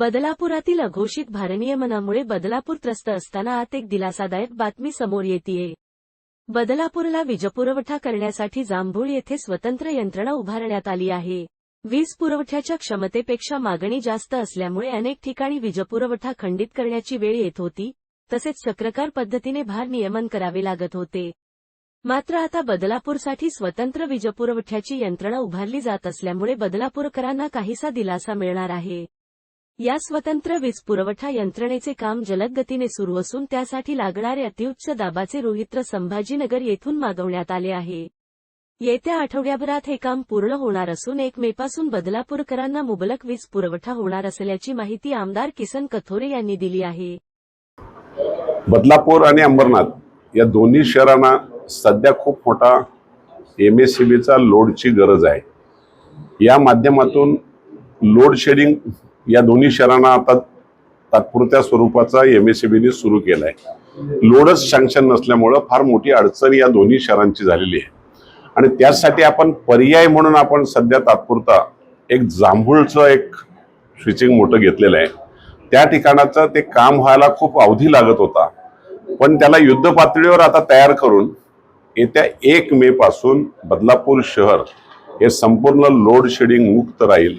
बदलापुरातील अघोषित भारनियमनामुळे बदलापूर त्रस्त असताना आत एक दिलासादायक बातमी समोर येतीये. बदलापूरला वीजपुरवठा करण्यासाठी जांभूळ येथे स्वतंत्र यंत्रणा उभारण्यात आली आहे. वीज पुरवठ्याच्या क्षमतेपेक्षा मागणी जास्त असल्यामुळे अनेक ठिकाणी वीजपुरवठा खंडित करण्याची वेळ येत होती तसेच चक्रकार पद्धतीने भार नियमन करावे लागत होते. मात्र आता बदलापूरसाठी स्वतंत्र वीजपुरवठ्याची यंत्रणा उभारली जात असल्यामुळे बदलापूरकरांना काहीसा दिलासा मिळणार आहे. या स्वतंत्र वीज पुरवठा यंत्रणेचे काम जलद गतीने सुरू असून त्यासाठी लागणारे अतिउच्च दाबाचे रोहित्र संभाजीनगर येथून मागवण्यात आले आहे. येत्या आठवड्याभरात हे काम पूर्ण होणार असून एक मेपासून बदलापूरकरांना मुबलक वीज पुरवठा होणार असल्याची माहिती आमदार किसन कथोरे यांनी दिली आहे. बदलापूर आणि अंबरनाथ या दोन्ही शहरांना सध्या खूप मोठा एम एस सी बीचा लोडची गरज आहे. या माध्यमातून लोड शेडिंग या दोन्ही शहरांना आता तात्पुरत्या स्वरूपाचा एम एस सी बीने सुरू केला आहे लोडच सँक्शन नसल्यामुळं फार मोठी अडचण या दोन्ही शहरांची झालेली आहे. आणि त्यासाठी आपण पर्याय म्हणून आपण सध्या तात्पुरता एक जांभूळचं एक स्विचिंग मोठं घेतलेलं आहे. त्या ठिकाणाचं ते काम व्हायला खूप अवधी लागत होता. पण त्याला युद्ध पातळीवर आता तयार करून येत्या एक मे पासून बदलापूर शहर हे संपूर्ण लोड शेडिंग मुक्त राहील.